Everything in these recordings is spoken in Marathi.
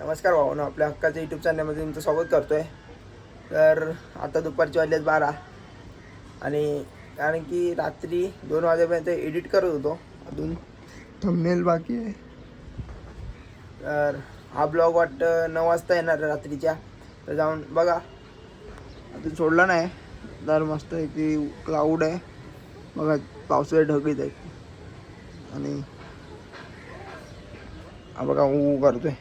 नमस्कार भावानो आपल्या हक्काच्या यूट्यूब चॅनलमध्ये तुमचं स्वागत करतोय. तर आता दुपारचे वाजलेत बारा. आणि कारण की रात्री दोन वाजेपर्यंत एडिट करत होतो. अजून थंबनेल बाकी आहे. तर हा ब्लॉग वाटतं नऊ वाजता येणार रात्रीच्या. तर जाऊन बघा. अजून सोडला नाही. तर मस्त आहे की क्लाऊड आहे. बघा पावसाळे ढगीत आहे. आणि हा बघा ऊ करतोय.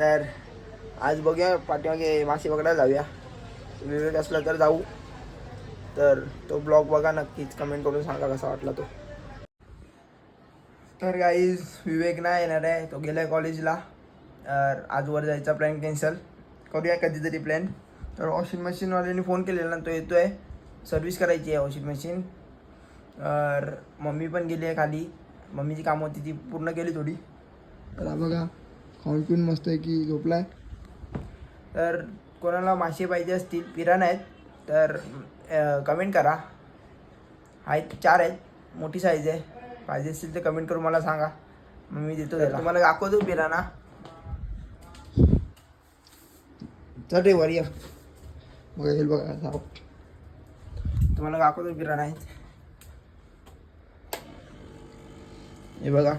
तर आज बघूया पाठीमागे मासे पकडायला जाऊया. विवेक असला तर जाऊ. तर तो ब्लॉग बघा नक्कीच. कमेंट करून सांगा कसा वाटला तो. तर गाईज विवेक नाही येणार आहे. तो गेलाय कॉलेजला तर आजवर जायचा प्लॅन कॅन्सल करूया कधीतरी प्लॅन तर वॉशिंग मशीनवाल्याने फोन केलेला ना तो येतो आहे सर्व्हिस करायची आहे वॉशिंग मशीन तर मम्मी पण गेली आहे खाली. मम्मीची कामं होती ती पूर्ण केली थोडी. तर बघा. खाऊन पिऊन मस्त आहे की झोपलाय. तर कोणाला मासे पाहिजे असतील पिराण आहेत तर कमेंट करा. आहेत चार आहेत मोठी साईज आहे. पाहिजे असतील तर कमेंट करून मला सांगा. मग मी देतो त्याला. तुम्हाला दाखवतो पिराणा चल रे वर ये. बघा येईल बघा जाऊ तुम्हाला दाखवतो पिराणा आहेत. हे बघा.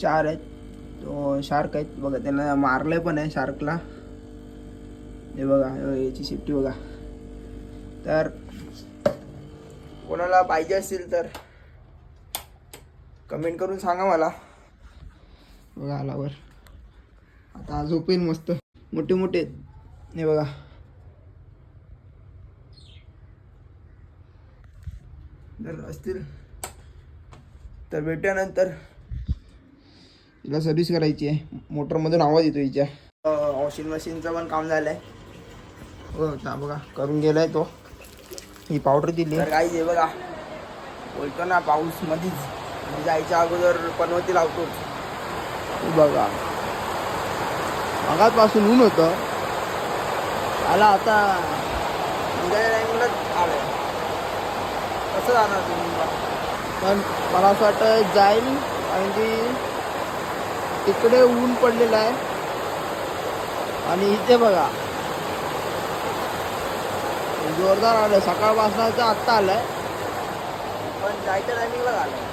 चार आहेत. तो शार्क आहेत. बघा त्याला मारलं पण आहे शार्कला. हे बघा याची सेफ्टी बघा. तर कोणाला पाहिजे असतील तर कमेंट करून सांगा मला. बघा आलावर आता झोपेन मस्त. मोठे मोठे आहेत. हे बघा. जर असतील तर भेटल्यानंतर तिला सर्व्हिस करायची आहे. मोटरमधून आवाज येतो हिच्या. वॉशिंग मशीनचं पण काम झालं आहे हो बघा करून गेलाय तो. ही पावडर दिली. काही बघा. बोलतो ना पाऊस मधीच म्हणजे जायच्या अगोदर पनवती लावतो. बघा. मागातपासून ऊन होतं. आला आता. टायमिंगलाच आलं. कसं जाणार तुम्ही? पण मला असं वाटतं जाईल कारण की तिकडे ऊन पडलेलं आहे. आणि इथे बघा. जोरदार आलं. सकाळपासून आत्ता आलंय. पण जायच्या टायमिंगला आलंय.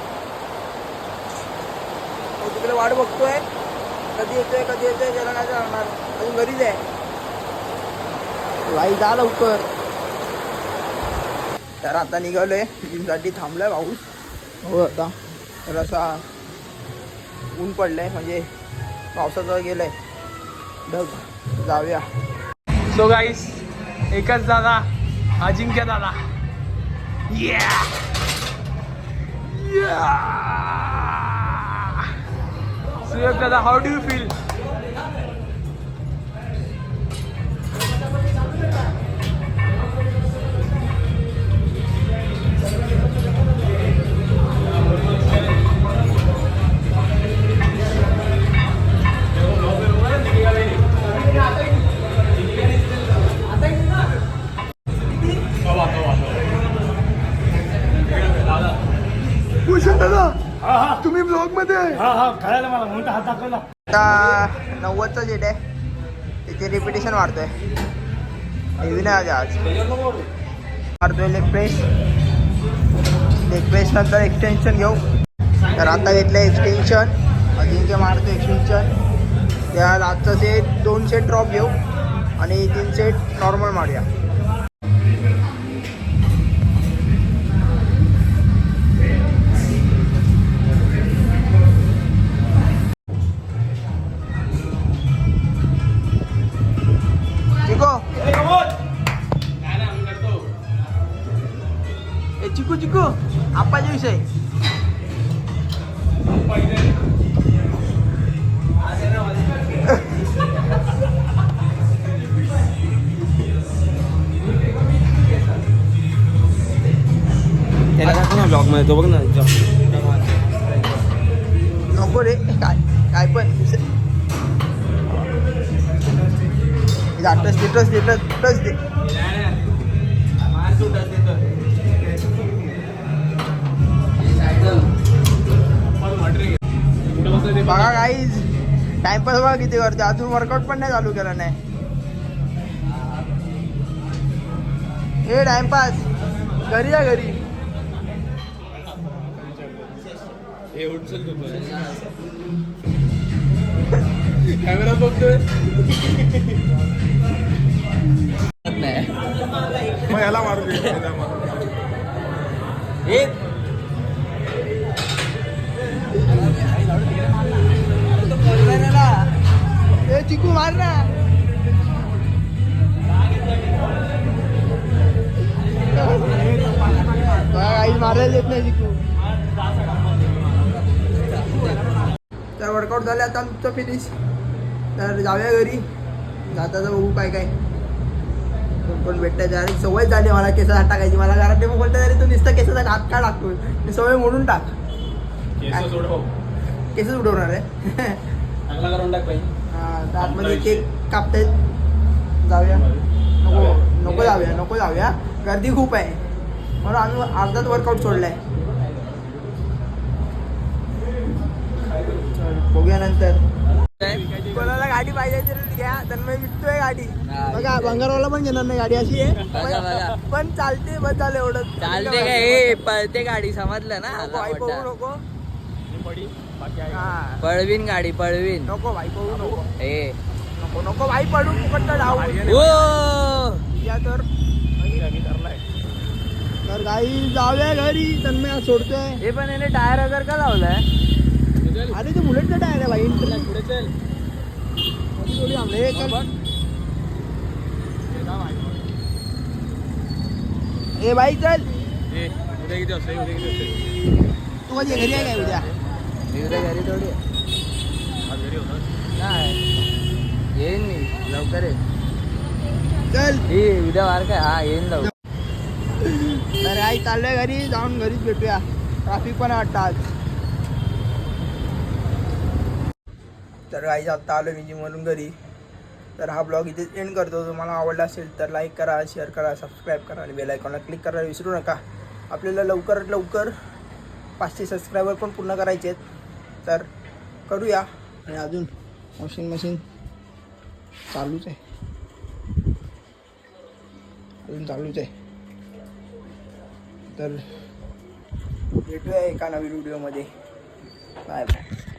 तो तिकडे वाट बघतोय. कधी येतोय कधी येतोय त्याला काय जाणार अजून घरीच आहे. भाई जा लवकर. तर आता निघालोय. जिमसाठी थांबलाय पाऊस हो आता. तर असा ऊन पडलं आहे म्हणजे पावसाचं गेलंय. ढग जाऊया. सो गाईस एकच दादा अजिंक्य दादा. या सुयोग दादा हाऊ डू यू फील मध्ये. हा हा कळायला मला म्हणून हात दाखवला. आता नव्वदचा जेट आहे. त्याचे रिपिटेशन वाढतोय. हेवी नाही आज. मारतोय लेग प्रेस लेग प्रेस नंतर एक्सटेन्शन घेऊ. तर आता घेतलं एक्सटेन्शन अजिंक्य मारतो एक्सटेन्शन त्या आजचं सेट दोन सेट ड्रॉप घेऊ. आणि तीन सेट नॉर्मल मारूया. चिकू चिकू. आप्पाचा विषय. त्याला दाखव ना ब्लॉगमध्ये? तो बघ ना नको रे. काय काय पण. टच दे. टच दे टच टच दे बघा काहीच टाइमपास बघा किती करते अजून वर्कआउट पण नाही चालू केला नाही. हे टाइमपास घरी या घरी. कॅमेरा बघतोय. मग याला मारू एक चिकू मार ना. आई मारायला येत नाही चिकू तर वर्कआउट झालं आता आमचं फिनिश तर जाऊया घरी. जाताचं बघू काय काय. कोण कोण भेटतं अरे सवय झाली मला केसात टाकायची. मला घरात ते बोलतात अरे तू नुसतं केसाचा हात का टाकतोय? ती सवय म्हणून टाक. केस. केसच उडवणार आहे. चांगला करून टाक पाहिजे तर आतमध्ये केक कापतायत. जाऊया. नको नको जाऊया नको जाऊया. गर्दी खूप आहे. म्हणून आम्ही अर्धाच वर्कआउट सोडलाय. बघूया नंतर. कोणाला गाडी पाहिजे तर घ्या तन्मय विकतोय गाडी. बघा भंगारवाला पण घेणार नाही गाडी अशी आहे. पण- चालते बस झालं एवढं. चालते काय हे पळते गाडी समजलं ना? नको हा. पळवीन गाडी पळवीन. नको भाई बघू नको. ए. नको नको भाई पडू डाव. ओ! या तर. तर गाई जाऊया घरी तन्मय सोडतोय. हे पण याने टायर वगैरे का लावलाय? अरे ते बुलेटचं टायर आहे भाई पुढे चल थोडी थांबले हे कर. ए भाई चल. ए, उद्या किती वाजता? उद्या किती वाजता? तू कधी घरी आहे काय उद्या? उद्या घरी थोडी आज घरी होता नाही. येईन मी लवकर येईन चल. ही उद्या वार काय? हा येईन लवकर. तर आई चाललोय घरी जाऊन घरीच भेटूया. ट्राफिक पण वाटतं आज. तर गाईज आत्ता आलो मी जिमवरून घरी. तर हा ब्लॉग इथेच एंड करतो. तुम्हाला आवडला असेल तर लाईक करा शेअर करा सबस्क्राईब करा आणि बेल आयकॉनला क्लिक करायला विसरू नका. आपल्याला लवकरात लवकर पाचशे सबस्क्रायबर पण पूर्ण करायचे आहेत तर करूया. आणि अजून वॉशिंग मशीन चालूच आहे. अजून चालूच आहे. तर भेटूया एका नवीन व्हिडिओमध्ये बाय बाय